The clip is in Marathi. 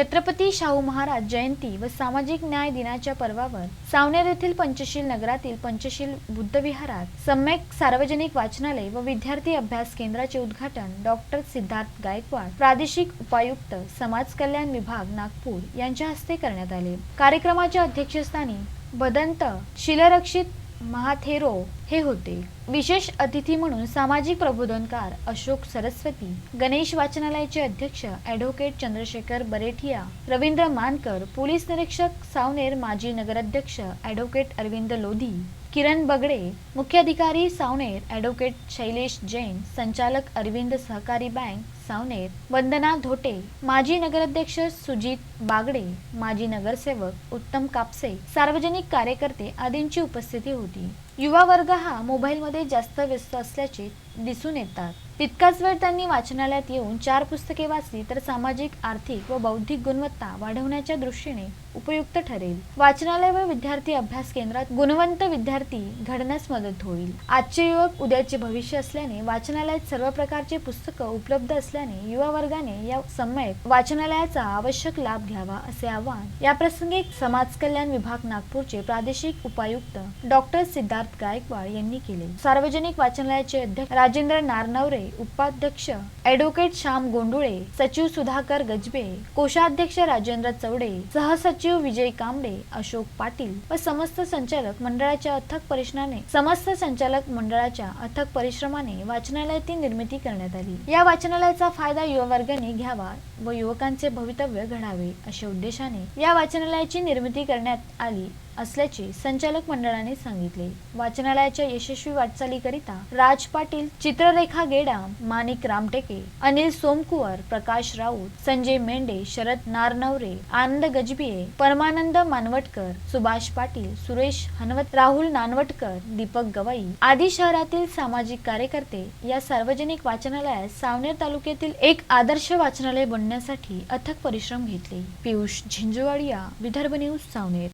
छत्रपती शाहू महाराज जयंती व सामाजिक न्याय दिनाच्या पर्वावर सावनेर येथील पंचशील नगरातील पंचशील बुद्धविहारात सम्यक सार्वजनिक वाचनालय व विद्यार्थी अभ्यास केंद्राचे उद्घाटन डॉक्टर सिद्धार्थ गायकवाड प्रादेशिक उपायुक्त समाज कल्याण विभाग नागपूर यांच्या हस्ते करण्यात आले. कार्यक्रमाच्या अध्यक्षस्थानी बदंत शिलरक्षित महाथेरो हे होते. विशेष अतिथी म्हणून सामाजिक प्रबोधनकार अशोक सरस्वती गणेश वाचनालयाचे अध्यक्ष ॲडव्होकेट चंद्रशेखर बरेठिया रवींद्र मानकर पोलीस निरीक्षक सावनेर माजी नगराध्यक्ष ॲडव्होकेट अरविंद लोधी किरण बगडे मुख्याधिकारी सावनेर ॲडव्होकेट शैलेश जैन संचालक अरविंद सहकारी बँक सावनेर वंदना धोटे माजी नगराध्यक्ष सुजित बागडे माजी नगरसेवक उत्तम कापसे सार्वजनिक कार्यकर्ते आदींची उपस्थिती होती. युवा वर्ग हा मोबाईलमध्ये जास्त व्यस्त असल्याचे दिसून येतात. तितकाच वेळ त्यांनी वाचनालयात येऊन चार पुस्तके वाचली तर सामाजिक आर्थिक व बौद्धिक गुणवत्ता वाढवण्याच्या दृष्टीने उपयुक्त ठरेल. वाचनालय व विद्यार्थी अभ्यास केंद्रात गुणवंत विद्यार्थी घडण्यास मदत होईल. आजचे युवक उद्याचे भविष्य असल्याने वाचनालयात सर्व प्रकारचे पुस्तकं उपलब्ध असल्याने युवा वर्गाने या सम्यक वाचनालयाचा आवश्यक लाभ घ्यावा असे आवाहन. या प्रसंगी समाज कल्याण विभाग नागपूरचे प्रादेशिक उपायुक्त डॉक्टर सिद्धार्थ गायकवाड यांनी केले. सार्वजनिक वाचनालयाचे अध्यक्ष राजेंद्र नारनवरे उपाध्यक्ष ऍडव्होकेट श्याम गोंडुळे सचिव सुधाकर गजबे कोषाध्यक्ष राजेंद्र चवडे सहसचिव विजय कांबळे अशोक पाटील व समस्त संचालक मंडळाच्या अथक परिश्रमाने समस्त संचालक मंडळाच्या अथक परिश्रमाने वाचनालयाची निर्मिती करण्यात आली. या वाचनालयाचा फायदा युवा वर्गाने घ्यावा व युवकांचे भवितव्य घडावे अशा उद्देशाने या वाचनालयाची निर्मिती करण्यात आली. असल्याचे संचालक मंडळाने सांगितले. वाचनालयाच्या यशस्वी वाटचालीकरिता राज पाटील चित्ररेखा गेडा माणिक रामटेके अनिल सोमकुवर प्रकाश राऊत संजय मेंढे शरद नारनवरे आनंद गजबिये परमानंद मानवटकर सुभाष पाटील सुरेश हनवत राहुल नानवटकर दीपक गवाई आदी शहरातील सामाजिक कार्यकर्ते या सार्वजनिक वाचनालयात सावनेर तालुक्यातील एक आदर्श वाचनालय बनण्यासाठी अथक परिश्रम घेतले. पियुष झिंजुवाडिया विदर्भ न्यूज सावनेर.